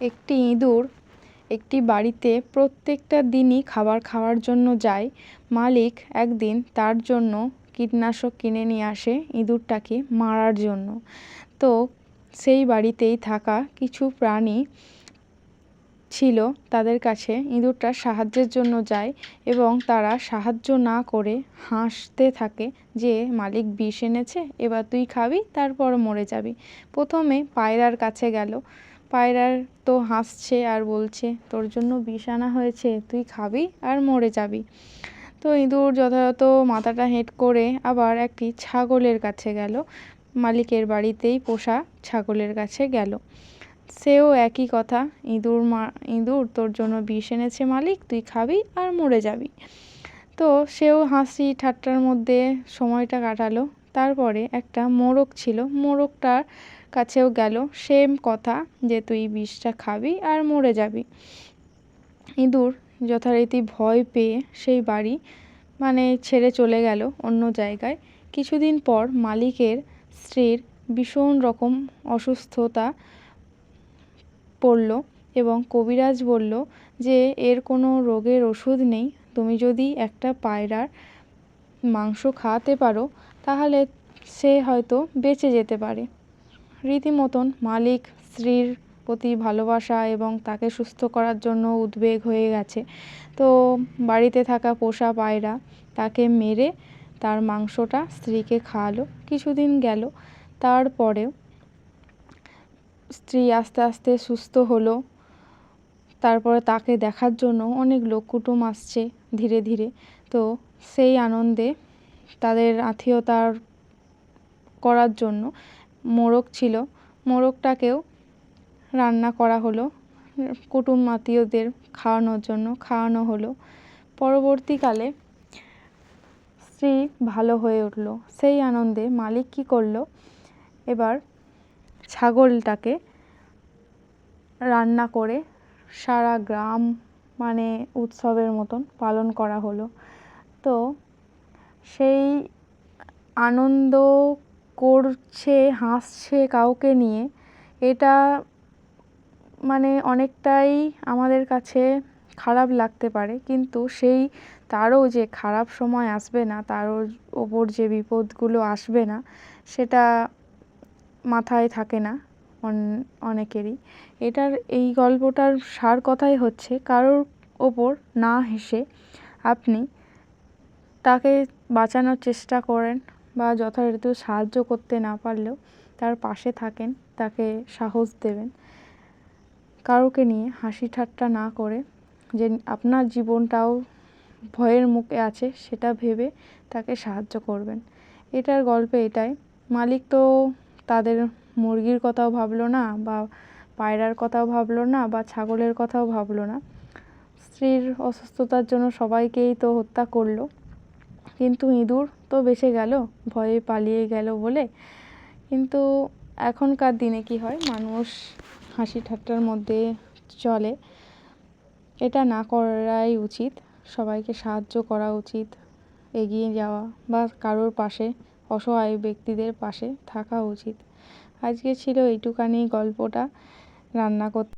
একটি ইঁদুর একটি বাড়িতে প্রত্যেকটা দিনই খাবার খাওয়ার জন্য যায়। মালিক একদিন তার জন্য কীটনাশক কিনে নিয়ে আসে ইঁদুরটাকে মারার জন্য। তো সেই বাড়িতেই থাকা কিছু প্রাণী ছিল তাদের কাছে। ইঁদুরটা সাহায্যের জন্য যায় এবং তারা সাহায্য না করে হাসতে থাকে যে, মালিক বিষ এনেছে, এবার তুই খাবি, তারপর মরে যাবি। প্রথমে পায়রার কাছে গেল। পায়রার তো হাসছে আর বলছে, তোর জন্য বিষ আনা হয়েছে, তুই খাবি আর মরে যাবি। তো ইঁদুর যথাযথ মাথাটা হেঁট করে আবার একটি ছাগলের কাছে গেল। মালিকের বাড়িতেই পোষা ছাগলের কাছে গেল। সেও একই কথা, ইঁদুর মা, ইঁদুর, তোর জন্য বিষ এনেছে মালিক, তুই খাবি আর মরে যাবি। তো সেও হাসি ঠাট্টার মধ্যে সময়টা কাটালো। তারপরে একটা মোরগ ছিল। মোরগটার কাছেও গেল। সেম কথা যে তুই বিষটা খাবি আর মরে যাবি। ইঁদুর যথারীতি ভয় পেয়ে সেই বাড়ি মানে ছেড়ে চলে গেল অন্য জায়গায়। কিছুদিন পর মালিকের স্ত্রীর ভীষণ রকম অসুস্থতা পড়ল এবং কবিরাজ বলল যে, এর কোনো রোগের ওষুধ নেই। তুমি যদি একটা পায়রার মাংস খাওয়াতে পারো, তাহলে সে হয়তো বেঁচে যেতে পারে। রীতিমতন মালিক স্ত্রীর প্রতি ভালোবাসা এবং তাকে সুস্থ করার জন্য উদ্বেগ হয়ে গেছে। তো বাড়িতে থাকা পোষা পায়রা তাকে মেরে তার মাংসটা স্ত্রীকে খাওয়ালো। কিছুদিন গেল, তারপরেও স্ত্রী আস্তে আস্তে সুস্থ হলো। তারপরে তাকে দেখার জন্য অনেক লোক কুটুম আসছে ধীরে ধীরে। তো সেই আনন্দে তাদের আত্মীয়তার করার জন্য মোরগ ছিল। মোরগটাকেও রান্না করা হলো। কুটুম আত্মীয়দের খাওয়ানোর জন্য খাওয়ানো হলো। পরবর্তীকালে স্ত্রী ভালো হয়ে উঠল। সেই আনন্দে মালিক কী করল? এবার ছাগলটাকে রান্না করে সারা গ্রাম মানে উৎসবের মতন পালন করা হলো। তো সেই আনন্দ করছে, হাসছে কাউকে নিয়ে, এটা মানে অনেকটাই আমাদের কাছে খারাপ লাগতে পারে। কিন্তু সেই তারও যে খারাপ সময় আসবে না তার ওপর যে বিপদগুলো আসবে না, সেটা মাথায় থাকে না অনেকেরই। এটার, এই গল্পটার সার কথাই হচ্ছে, কারোর ওপর না হেসে আপনি তাকে বাঁচানোর চেষ্টা করেন বা যথারীতি সাহায্য করতে না পারলেও তার পাশে থাকেন, তাকে সাহস দেবেন। কারোকে নিয়ে হাসি ঠাট্টা না করে যে আপনার জীবনটাও ভয়ের মুখে আছে সেটা ভেবে তাকে সাহায্য করবেন। এটার গল্পে এটাই, মালিক তো তাদের মুরগির কথাও ভাবলো না বা পায়রার কথাও ভাবলো না বা ছাগলের কথাও ভাবলো না। স্ত্রীর অসুস্থতার জন্য সবাইকেই তো হত্যা করল। কিন্তু ইঁদুর তো বেঁচে গেল, ভয়ে পালিয়ে গেল বলে। কিন্তু এখনকার দিনে কি হয়, মানুষ হাসি ঠাট্টার মধ্যে চলে। এটা না করাই উচিত, সবাইকে সাহায্য করা উচিত, এগিয়ে যাওয়া বা কারোর পাশে, অসহায় ব্যক্তিদের পাশে থাকা উচিত। আজকে ছিল এইটুখানি গল্পটা, রান্না করতে